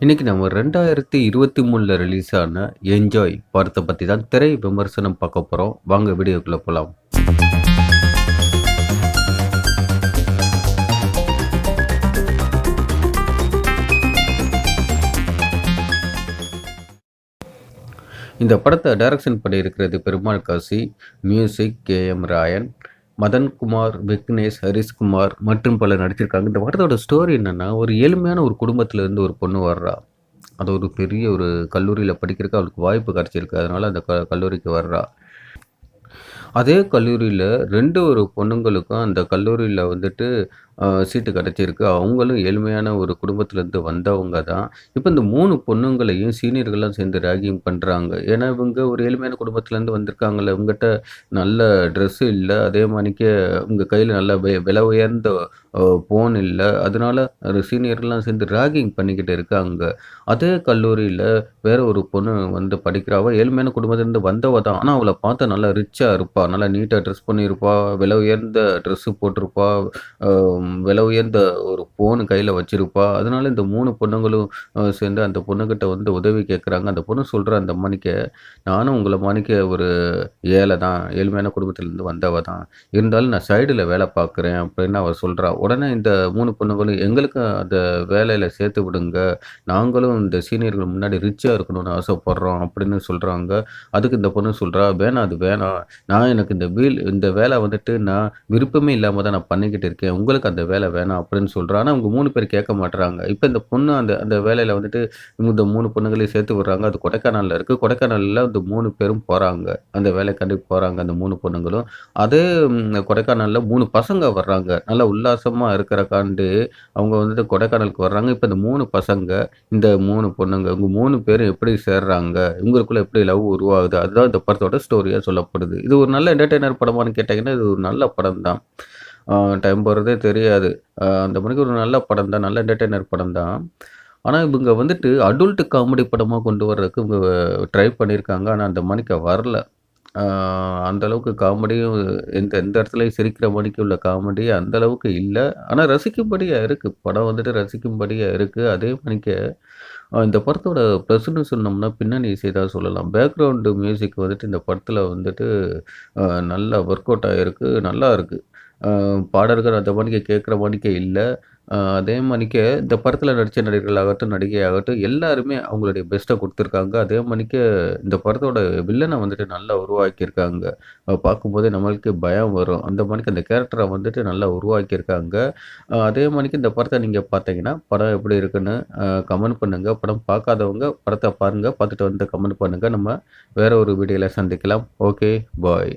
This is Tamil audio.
இன்னைக்கு நம்ம ரெண்டாயிரத்தி இருபத்தி மூணில் ரிலீஸ் ஆன என்ஜாய் படத்தை பற்றி தான் திரை விமர்சனம் பார்க்க போகிறோம் வாங்க வீடியோக்குள்ளே போகலாம் இந்த படத்தை டைரக்ஷன் பண்ணியிருக்கிறது Perumal Kasi music K M Rayan. Madhankumar Vignesh Harishkumar மற்றும் பலர் நடிச்சிருக்காங்க. இந்த படத்தோட ஸ்டோரி என்னென்னா ஒரு ஏழ்மையான ஒரு குடும்பத்துல இருந்து ஒரு பொண்ணு வர்றா. அது ஒரு பெரிய ஒரு கல்லூரியில் படிக்கிறதுக்கு அவளுக்கு வாய்ப்பு கிடச்சிருக்கு. அதனால் அந்த க கல்லூரிக்கு வர்றா. அதே கல்லூரியில் ரெண்டு ஒரு பொண்ணுங்களுக்கும் அந்த கல்லூரியில் வந்துட்டு சீட்டு கிடச்சிருக்கு. அவங்களும் ஏழ்மையான ஒரு குடும்பத்துலேருந்து வந்தவங்க தான். இப்போ இந்த மூணு பொண்ணுங்களையும் சீனியர்கள்லாம் சேர்ந்து ரேகிங் பண்ணுறாங்க ஏன்னா இவங்க ஒரு ஏழ்மையான குடும்பத்துலேருந்து வந்திருக்காங்களே இவங்ககிட்ட நல்ல ட்ரெஸ்ஸு இல்லை. அதே மாதிரிக்கே இவங்க கையில் நல்ல வெ- விலை உயர்ந்த ஃபோன் இல்லை. அதனால சீனியர்லாம் சேர்ந்து ராகிங் பண்ணிக்கிட்டு இருக்காங்க. அதே கல்லூரியில் வேற ஒரு பொண்ணு வந்து படிக்கிறாவ ஏழ்மையான குடும்பத்துலேருந்து வந்தவ தான். ஆனால் அவளை பார்த்தா நல்லா ரிச்சாக இருப்பா. நல்லா நீட்டாக ட்ரெஸ் பண்ணியிருப்பா. விலை உயர்ந்த ட்ரெஸ்ஸு போட்டிருப்பா. விலை உயர்ந்த ஒரு ஃபோனு கையில் வச்சுருப்பா. அதனால் இந்த மூணு பொண்ணுங்களும் சேர்ந்து அந்த பொண்ணுக்கிட்ட வந்து உதவி கேட்குறாங்க அந்த பொண்ணு சொல்கிற அந்த மணிக்க நானும் உங்களை மணிக்க ஒரு ஏழை தான். ஏழ்மையான குடும்பத்திலேருந்து வந்தவ தான். இருந்தாலும் நான் சைடில் வேலை பார்க்குறேன் அப்படின்னு அவர் சொல்கிறா உடனே இந்த மூணு பொண்ணுங்களும் எங்களுக்கும் அந்த வேலையில் சேர்த்து விடுங்க. நாங்களும் இந்த சீனியர்கள் முன்னாடி ரிச்சாக இருக்கணும்னு ஆசைப்பட்றோம் அப்படின்னு சொல்கிறாங்க அதுக்கு இந்த பொண்ணு சொல்கிறா வேணாம் அது வேணாம். நான் எனக்கு இந்த வீல் இந்த வேலை வந்துட்டு நான் விருப்பமே இல்லாமல் தான் நான் பண்ணிக்கிட்டு இருக்கேன். உங்களுக்கு அந்த வேலை வேணாம் அப்படின்னு சொல்கிறான் ஆனால் அவங்க மூணு பேர் கேட்க மாட்டுறாங்க இப்போ இந்த பொண்ணு அந்த அந்த வேலையில் வந்துட்டு இந்த மூணு பொண்ணுங்களையும் சேர்த்து விடுறாங்க. அது கொடைக்கானலில் இருக்குது கொடைக்கானலில் இந்த மூணு பேரும் போகிறாங்க அந்த வேலைக்காண்டி போகிறாங்க அந்த மூணு பொண்ணுங்களும். அதே கொடைக்கானலில் மூணு பசங்க வர்றாங்க. நல்லா உல்லாசமாக இருக்கிறக்காண்டு அவங்க வந்துட்டு கொடைக்கானலுக்கு வர்றாங்க. இப்போ இந்த மூணு பசங்க இந்த மூணு பொண்ணுங்க இவங்க மூணு பேரும் எப்படி சேர்றாங்க? இவங்களுக்குள்ளே எப்படி லவ் உருவாகுது? அதுதான் இந்த படத்தோட ஸ்டோரியாக சொல்லப்படுது. இது ஒரு நல்ல என்டர்டெய்னர் படமான்னு கேட்டிங்கன்னா இது ஒரு நல்ல படம் தான் டைம் போகிறதே தெரியாது. அந்த மணிக்கு ஒரு நல்ல படம் தான் நல்ல என்டர்டெய்னர் படம் தான். ஆனால் இவங்க வந்துட்டு அடல்ட் காமெடி படமாக கொண்டு வர்றதுக்கு இவங்க ட்ரை பண்ணியிருக்காங்க ஆனால் அந்த மணிக்கு வரல. அந்தளவுக்கு அந்த அளவுக்கு காமெடியும் எந்த எந்த இடத்துலையும் சிரிக்கிற மணிக்கு உள்ள காமெடி அந்தளவுக்கு இல்லை. ஆனால் ரசிக்கும்படியாக இருக்குது படம் வந்துட்டு ரசிக்கும்படியாக இருக்குது அதே மணிக்கு இந்த படத்தோட ப்ளஸ்ன்னு சொன்னோம்னா பின்னணி இசை தான் சொல்லலாம். பேக்ரவுண்டு மியூசிக் வந்துட்டு இந்த படத்தில் வந்துட்டு நல்லா ஒர்க் அவுட் ஆகிருக்கு நல்லா இருக்குது பாடல்கள் அந்த மணிக்கு கேட்குற மணிக்கே இல்லை. அதே மணிக்கு இந்த படத்தில் நடித்த நடிகர்களாகட்டும் நடிகையாகட்டும் எல்லாருமே அவங்களுடைய பெஸ்ட்டை கொடுத்துருக்காங்க. அதே மணிக்கு இந்த படத்தோட வில்லனை வந்துட்டு நல்லா உருவாக்கியிருக்காங்க. பார்க்கும்போதே நம்மளுக்கு பயம் வரும். அந்த மணிக்கு அந்த கேரக்டரை வந்துட்டு நல்லா உருவாக்கியிருக்காங்க. அதே மணிக்கு இந்த படத்தை நீங்கள் பார்த்தீங்கன்னா படம் எப்படி இருக்குன்னு கமெண்ட் பண்ணுங்கள் படம் பார்க்காதவங்க படத்தை பாருங்கள் பார்த்துட்டு வந்து கமெண்ட் பண்ணுங்கள் நம்ம வேற ஒரு வீடியோவில் சந்திக்கலாம். Okay bye